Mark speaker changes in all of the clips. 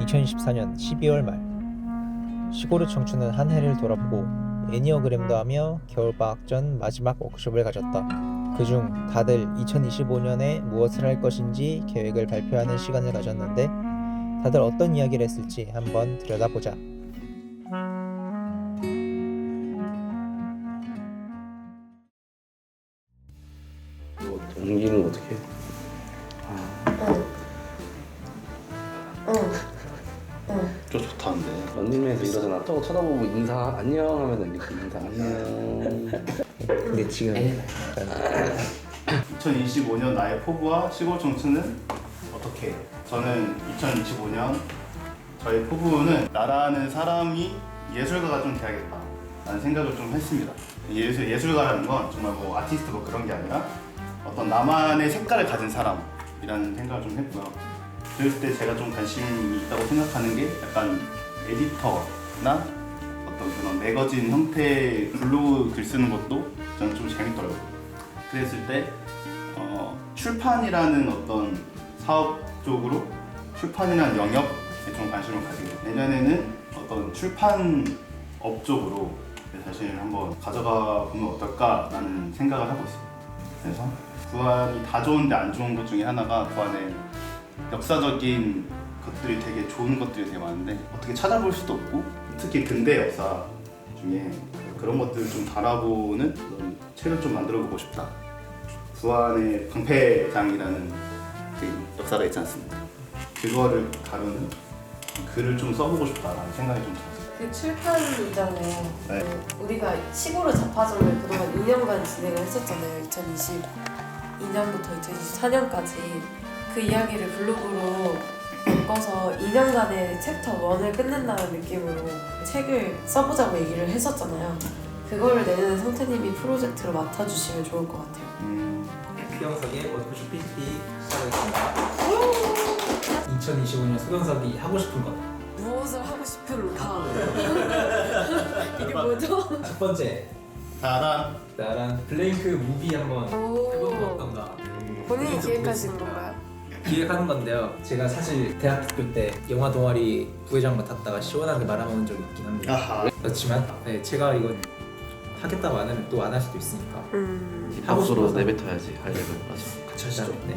Speaker 1: 2014년 12월 말 시골의 청춘은 한 해를 돌아보고 애니어그램도 하며 겨울방학 전 마지막 워크숍을 가졌다. 그중 다들 2025년에 무엇을 할 것인지 계획을 발표하는 시간을 가졌는데 다들 어떤 이야기를 했을지 한번 들여다보자.
Speaker 2: 이거 옮기는 거 어떻게 또 쳐다보고 인사 안녕 하면 이렇게 인사 안녕
Speaker 1: 근데 지금
Speaker 3: 2025년 나의 포부와 시골 청춘은 어떻게? 저는 2025년 저의 포부는 나라는 사람이 예술가가 좀 돼야겠다 라는 생각을 좀 했습니다. 예술, 예술가라는 건 정말 뭐 아티스트 뭐 그런 게 아니라 어떤 나만의 색깔을 가진 사람이라는 생각을 좀 했고요. 그랬을 때 제가 좀 관심이 있다고 생각하는 게 약간 에디터 나 어떤 그런 매거진 형태의 블로그 글 쓰는 것도 저는 좀 재밌더라고요. 그랬을 때 어, 출판이라는 어떤 사업 쪽으로 출판이라는 영역에 좀 관심을 가지고 내년에는 어떤 출판업 쪽으로 제 자신을 한번 가져가 보면 어떨까라는 생각을 하고 있습니다. 그래서 부안이 다 좋은데 안 좋은 것 중에 하나가 부안의 역사적인 것들이 되게 좋은 것들이 되게 많은데 어떻게 찾아볼 수도 없고 특히 근대 역사 중에 그런 것들을 좀 달아보는 그런 책을 좀 만들어 보고 싶다. 부안의 방패장이라는 그 역사가 있지 않습니까? 그거를 다루는 글을 좀 써보고 싶다라는 생각이 좀 들었어요.
Speaker 4: 그 출판이잖아요.
Speaker 3: 네.
Speaker 4: 그 우리가 시골의 자파점을 그동안 2년간 진행을 했었잖아요. 2022년부터 2024년까지 그 이야기를 블로그로 바꿔서 2년간의 챕터 1을 끝낸다는 느낌으로 책을 써보자고 얘기를 했었잖아요. 그거를 내는 성태님이 프로젝트로 맡아주시면 좋을 것 같아요.
Speaker 3: 음,
Speaker 5: 소경석의 워크숍 PPT 시작하겠습니다. 2025년 소경석이 하고 싶은 것.
Speaker 4: 무엇을 하고 싶은가? 이게 뭐죠?
Speaker 5: 첫 번째,
Speaker 3: 다란
Speaker 5: 나랑 블랭크 무비 한번 해보는 거
Speaker 4: 오,
Speaker 5: 어떤가?
Speaker 4: 본인이
Speaker 5: 그래서
Speaker 4: 기획하신. 건가요?
Speaker 5: 기획하는 건데요. 제가 사실 대학교 때 영화 동아리 부회장 맡았다가 시원하게 말아먹은 적이 있긴 합니다.
Speaker 3: 아하
Speaker 5: 그렇지만 네, 제가 이건 하겠다고 안 하면 또 안 할 수도 있으니까.
Speaker 4: 음,
Speaker 5: 하고
Speaker 2: 박수로
Speaker 5: 싶어서.
Speaker 2: 내뱉어야지 하려면 맞아 같이 하시죠
Speaker 5: 네.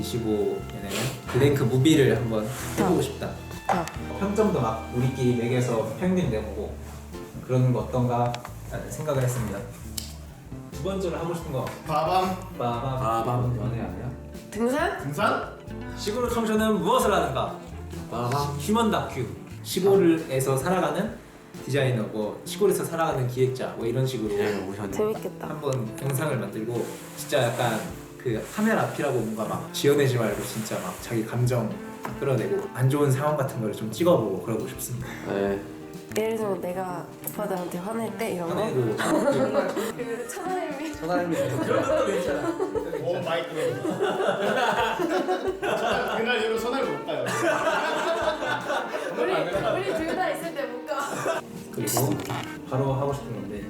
Speaker 5: 25년에는 블랭크 무비를 한번 해보고 싶다.
Speaker 4: 아.
Speaker 5: 평점도 막 우리끼리 매겨서 평균 내보고 그러는 거 어떤가 라는 생각을 했습니다. 두 번째로 하고 싶은 거
Speaker 3: 바밤
Speaker 5: 빠밤
Speaker 2: 빠밤 연애 아니야?
Speaker 4: 등산?
Speaker 3: 등산
Speaker 5: 시골 청소는 무엇을 하는가?
Speaker 2: 빠밤
Speaker 5: 휴먼 다큐 시골에서 살아가는 디자이너 뭐 시골에서 살아가는 기획자 뭐 이런 식으로
Speaker 2: 예 오셨네
Speaker 4: 재밌겠다.
Speaker 5: 한번 영상을 만들고 진짜 약간 그 카메라 앞이라고 뭔가 막 지어내지 말고 진짜 막 자기 감정 끌어내고 안 좋은 상황 같은 거를 좀 찍어보고 그러고 싶습니다.
Speaker 2: 네
Speaker 4: 예를 들면 내가 오빠 들한테 화낼 때 이런 거.
Speaker 5: 화내고
Speaker 4: 그 천하님이
Speaker 2: 천하님이
Speaker 5: 그런 것도 괜찮아.
Speaker 3: 오 마이크로 그날 이후로 손을 못 가요
Speaker 4: 우리 우리 둘 다 있을 때 못 가.
Speaker 5: 그리고 바로 하고 싶은 건데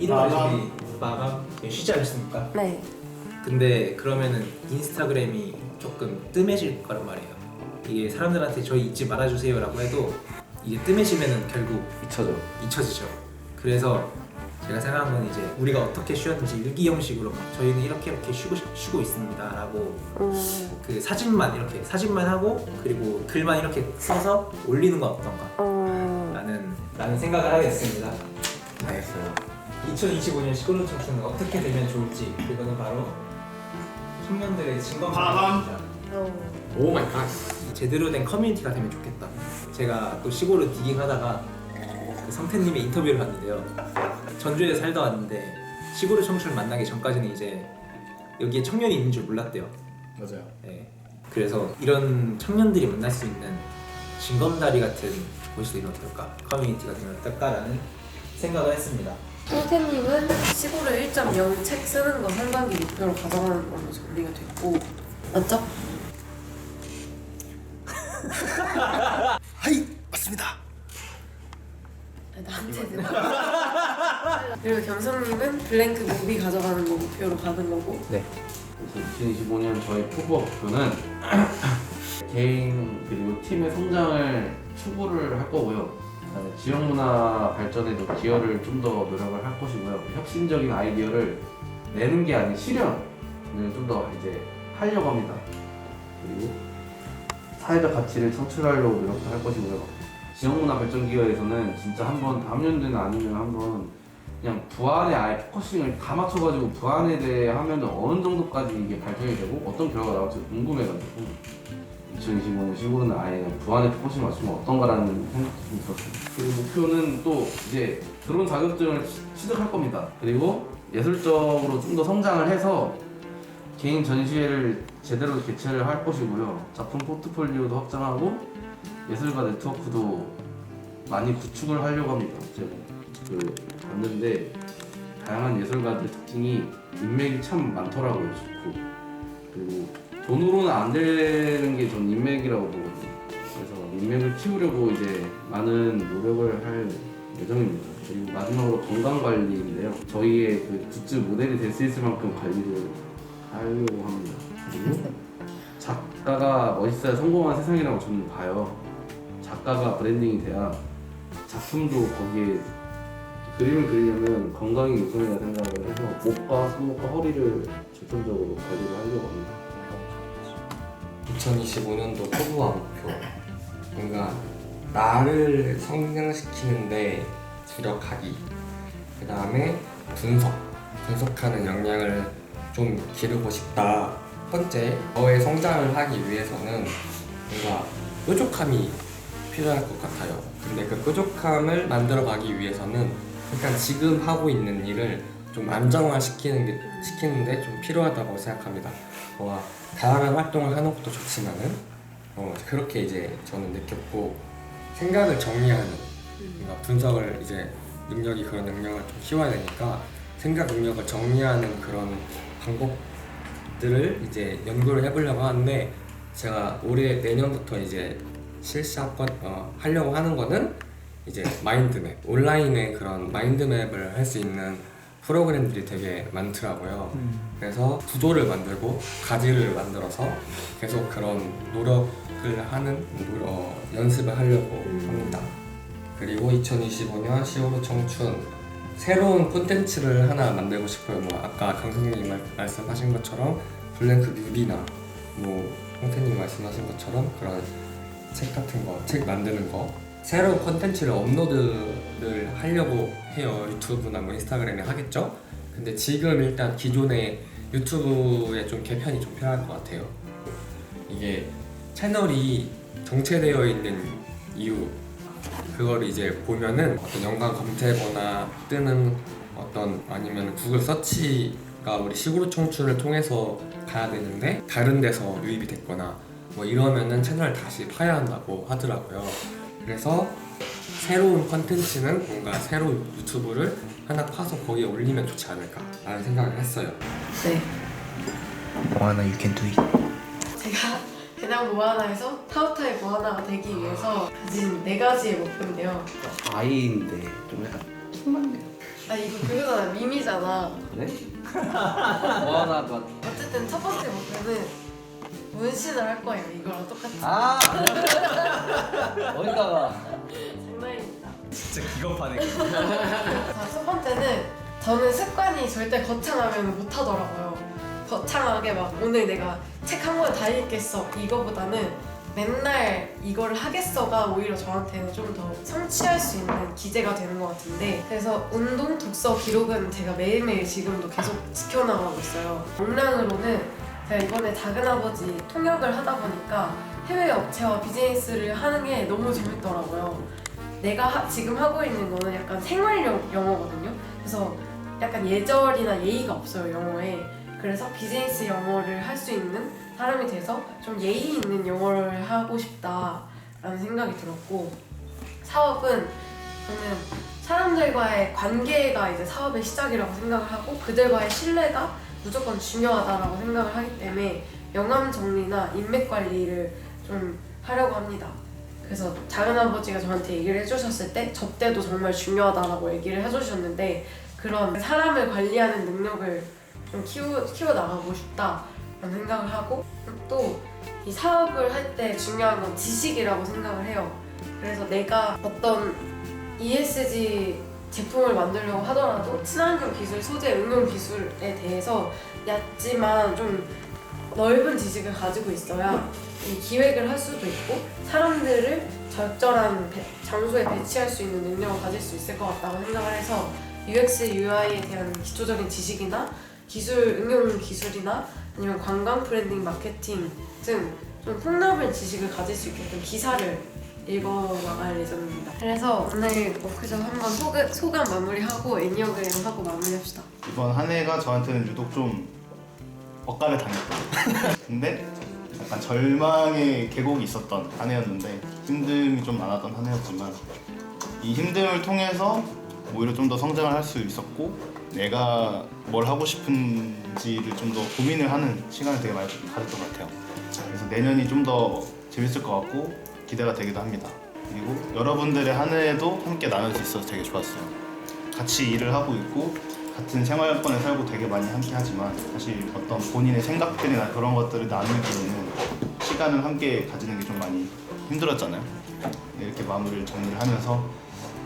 Speaker 5: 1월에 저희 마감 쉬지 않습니까?
Speaker 4: 네.
Speaker 5: 근데 그러면은 인스타그램이 조금 뜸해질 거란 말이에요. 이게 사람들한테 저희 잊지 말아주세요라고 해도 이게 뜸해지면은 결국
Speaker 2: 잊혀져
Speaker 5: 잊혀지죠. 그래서 제가 생각한 건 이제 우리가 어떻게 쉬었는지 일기 형식으로 막 저희는 이렇게 이렇게 쉬고 쉬고 있습니다라고
Speaker 4: 음,
Speaker 5: 그 사진만 이렇게 사진만 하고 그리고 글만 이렇게 써서 올리는 건 어떤가?
Speaker 4: 음,
Speaker 5: 라는 라는 생각을 하게 됐습니다.
Speaker 2: 알겠어요
Speaker 5: 2025년 시골 청춘은 어떻게 되면 좋을지 그거는 바로 청년들의 진검
Speaker 3: 빠밤.
Speaker 4: 어,
Speaker 2: 오 마이 갓
Speaker 5: 제대로 된 커뮤니티가 되면 좋겠다. 제가 또 시골을 디깅하다가 그 성태님의 인터뷰를 봤는데요. 전주에 살다 왔는데 시골의 청춘을 만나기 전까지는 이제 여기에 청년이 있는 줄 몰랐대요.
Speaker 3: 맞아요
Speaker 5: 네. 그래서 이런 청년들이 만날 수 있는 징검다리 같은 곳이 어떨까? 커뮤니티가 되면 어떨까라는 생각을 했습니다.
Speaker 4: 성태님은 시골을 1.0책 쓰는 거 상반기 목표로 가져가는 걸로 정리가 됐고 맞죠?
Speaker 3: 하이 맞습니다
Speaker 4: 아니, 나한테 들어. 그리고 경성님은 블랭크 무비 가져가는 거 목표로 가는 거고
Speaker 1: 네.
Speaker 2: 2025년 저희 포부 목표는 개인 그리고 팀의 성장을 추구를 할 거고요. 그다음에 지역 문화 발전에도 기여를 좀 더 노력을 할 것이고요. 혁신적인 아이디어를 내는 게 아닌 실현을 좀 더 이제 하려고 합니다. 그리고 사회적 가치를 창출하려고 노력도 할 것이고요. 지역문화 발전 기여에서는 진짜 한번 다음 연도는 아니면 한번 그냥 부안에 아예 포커싱을 다 맞춰가지고 부안에 대해 하면 어느 정도까지 이게 발전이 되고 어떤 결과가 나올지 궁금해가지고 2025년 시골은 아예 부안에 포커싱 맞추면 어떤가라는 생각도 좀 들었습니다. 그리고 목표는 또 이제 드론 자격증을 취- 취득할 겁니다. 그리고 예술적으로 좀 더 성장을 해서 개인 전시회를 제대로 개최를 할 것이고요. 작품 포트폴리오도 확장하고 예술가 네트워크도 많이 구축을 하려고 합니다. 제가 그 봤는데 다양한 예술가들 특징이 인맥이 참 많더라고요. 좋고 그리고 돈으로는 안 되는 게 전 인맥이라고 보거든요. 그래서 인맥을 키우려고 이제 많은 노력을 할 예정입니다. 그리고 마지막으로 건강 관리인데요. 저희의 그 굿즈 모델이 될 수 있을 만큼 관리를 하려고 합니다. 그리고 작가가 멋있어야 성공한 세상이라고 저는 봐요. 작가가 브랜딩이 돼야 작품도 거기에 그림을 그리려면 건강이 우선이라 생각을 해서 목과 손목과 허리를 중점적으로 관리를 하려고 합니다.
Speaker 6: 2025년도 포부와 목표 뭔가 나를 성장시키는데 주력하기. 그 다음에 분석. 분석하는 역량을 좀 기르고 싶다. 첫 번째 저의 성장을 하기 위해서는 뭔가 뾰족함이 필요할 것 같아요. 근데 그 뾰족함을 만들어 가기 위해서는 일단 지금 하고 있는 일을 좀 안정화시키는 게, 시키는데 좀 필요하다고 생각합니다. 와 다양한 활동을 하는 것도 좋지만은 어, 그렇게 이제 저는 느꼈고 생각을 정리하는 뭔가 분석을 이제 능력이 그런 능력을 좀 키워야 되니까 생각 능력을 정리하는 그런 방법들을 이제 연구를 해보려고 하는데 제가 올해 내년부터 이제 실시합건 어, 하려고 하는 거는 이제 마인드맵 온라인에 그런 마인드맵을 할 수 있는 프로그램들이 되게 많더라고요. 그래서 구도를 만들고 가지를 만들어서 계속 그런 노력을 하는 노- 어, 연습을 하려고 합니다. 그리고 2025년 10월 청춘 새로운 콘텐츠를 하나 만들고 싶어요. 뭐 아까 강 선생님 말- 말씀하신 것처럼 블랭크 뮤비나 뭐 홍태님 말씀하신 것처럼 그런 책 같은 거, 책 만드는 거 새로운 콘텐츠를 업로드를 하려고 해요. 유튜브나 뭐 인스타그램에 하겠죠. 근데 지금 일단 기존의 유튜브에 좀 개편이 좀 필요할 것 같아요. 이게 채널이 정체되어 있는 이유 그거를 이제 보면은 어떤 연관 검색어나 뜨는 어떤 아니면 구글 서치가 우리 시골 청춘을 통해서 가야 되는데 다른 데서 유입이 됐거나 뭐 이러면은 채널을 다시 파야 한다고 하더라고요. 그래서 새로운 컨텐츠는 뭔가 새로운 유튜브를 하나 파서 거기에 올리면 좋지 않을까라는 생각을 했어요.
Speaker 4: 네.
Speaker 1: 뭐하나 you can do it.
Speaker 4: 제가 그냥 모아나에서 타오타의 모아나가 되기 위해서 가진 네 가지의 목표인데요.
Speaker 2: 아이인데 좀 약간 킹받네요.
Speaker 4: 아 이거 그거잖아 밈이잖아.
Speaker 2: 그래? 뭐 하나가
Speaker 4: 어쨌든 첫 번째 목표는 문신을 할 거예요. 이거랑 똑같이.
Speaker 2: 아 어디다가
Speaker 4: 장난입니다.
Speaker 5: 진짜 기겁하네.
Speaker 4: 자, 첫 번째는 저는 습관이 절대 거창하면 못 하더라고요. 거창하게 막 오늘 내가 책 한 권 다 읽겠어 이거보다는 맨날 이거를 하겠어가 오히려 저한테는 좀 더 성취할 수 있는 기재가 되는 것 같은데 그래서 운동, 독서, 기록은 제가 매일매일 지금도 계속 지켜나가고 있어요. 역량으로는 제가 이번에 작은아버지 통역을 하다 보니까 해외 업체와 비즈니스를 하는 게 너무 재밌더라고요. 내가 하- 지금 하고 있는 거는 약간 생활용 영어거든요. 그래서 약간 예절이나 예의가 없어요 영어에. 그래서 비즈니스 영어를 할 수 있는 사람이 돼서 좀 예의 있는 영어를 하고 싶다라는 생각이 들었고 사업은 저는 사람들과의 관계가 이제 사업의 시작이라고 생각을 하고 그들과의 신뢰가 무조건 중요하다라고 생각을 하기 때문에 명함 정리나 인맥 관리를 좀 하려고 합니다. 그래서 작은 아버지가 저한테 얘기를 해주셨을 때 접대도 정말 중요하다라고 얘기를 해주셨는데 그런 사람을 관리하는 능력을 좀 키워 키워 나가고 싶다. 생각을 하고 또 이 사업을 할 때 중요한 건 지식이라고 생각을 해요. 그래서 내가 어떤 ESG 제품을 만들려고 하더라도 친환경 기술, 소재 응용 기술에 대해서 얕지만 좀 넓은 지식을 가지고 있어야 이 기획을 할 수도 있고 사람들을 적절한 배- 장소에 배치할 수 있는 능력을 가질 수 있을 것 같다고 생각을 해서 UX, UI에 대한 기초적인 지식이나 기술 응용 기술이나 아니면 관광 브랜딩 마케팅 등 좀 폭넓은 지식을 가질 수 있게끔 기사를 읽어나갈 예정입니다. 그래서 오늘 워크숍 한번 소감, 소감 마무리하고 애니어그램 하고 마무리합시다.
Speaker 3: 이번 한 해가 저한테는 유독 좀 엇갈려 다녔다. 근데 약간 절망의 계곡이 있었던 한 해였는데 힘듦이 좀 많았던 한 해였지만 이 힘듦을 통해서 오히려 좀 더 성장을 할 수 있었고 내가 뭘 하고 싶은지를 좀 더 고민을 하는 시간을 되게 많이 가졌던 것 같아요. 그래서 내년이 좀 더 재밌을 것 같고 기대가 되기도 합니다. 그리고 여러분들의 한 해도 함께 나눌 수 있어서 되게 좋았어요. 같이 일을 하고 있고 같은 생활권에 살고 되게 많이 함께 하지만 사실 어떤 본인의 생각들이나 그런 것들을 나누기에는 시간을 함께 가지는 게 좀 많이 힘들었잖아요. 이렇게 마무리를 정리를 하면서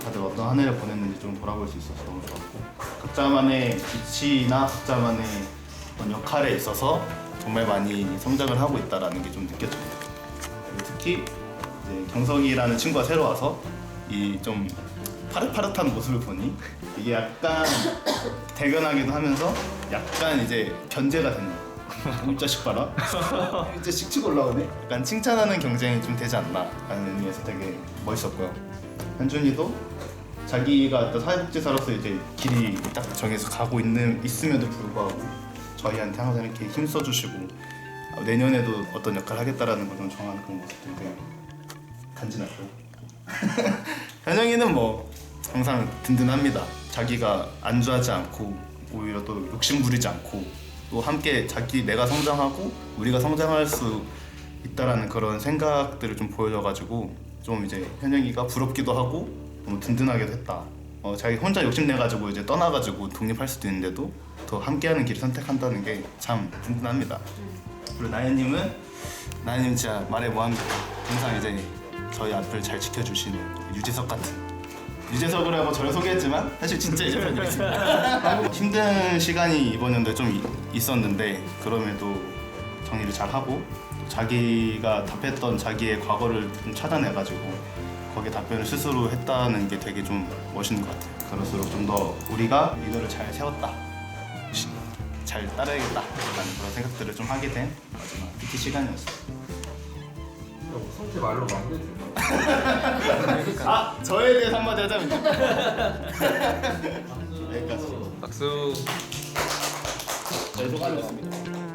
Speaker 3: 다들 어떤 한 해를 보냈는지 좀 돌아볼 수 있어서 너무 좋았고 각자만의 위치나 각자만의 어떤 역할에 있어서 정말 많이 성장을 하고 있다라는 게 좀. 그리고 특히 이제 경석이라는 친구가 새로 와서 이 좀 파릇파릇한 모습을 보니 이게 약간 대견하기도 하면서 약간 이제 견제가 되는 이 자식 봐라. 이제 씩씩 올라오네? 약간 칭찬하는 경쟁이 좀 되지 않나 라는 의미에서 되게 멋있었고요. 현준이도 자기가 어떤 사회복지사로서 이제 길이 딱 정해서 가고 있는 있음에도 불구하고 저희한테 항상 이렇게 힘써주시고 어, 내년에도 어떤 역할을 하겠다라는 걸 좀 정하는 그런 모습들이 되게 간지났고 현영이는 뭐 항상 든든합니다. 자기가 안주하지 않고 오히려 또 욕심 부리지 않고 또 함께 자기 내가 성장하고 우리가 성장할 수 있다라는 그런 생각들을 좀 보여줘가지고 좀 이제 현영이가 부럽기도 하고 너무 든든하게도 했다. 어, 자기 혼자 욕심내가지고 이제 떠나가지고 독립할 수도 있는데도 더 함께하는 길을 선택한다는 게 참 든든합니다. 그리고 나연님은 나연님 진짜 말해 뭐합니까? 항상 이제 저희 앞을 잘 지켜주시는 유재석 같은 유재석을 하고 저를 소개했지만 사실 진짜 유재석입니다. 힘든 시간이 이번 연도에 좀 이- 있었는데 그럼에도 정리를 잘 하고 자기가 답했던 자기의 과거를 좀 찾아내가지고 거기에 답변을 스스로 했다는 게 되게 좀 멋있는 것 같아요. 그럴수록 좀 더 우리가 리더를 잘 세웠다, 시- 잘 따라야겠다라는 그런 생각들을 좀 하게 된 마지막 PT 시간이었어요.
Speaker 2: 성태 말로 줄까?
Speaker 3: 아 저에 대해 서 한마디 하자면요. 여기까지.
Speaker 5: 박수.
Speaker 3: 네, 수고하셨습니다.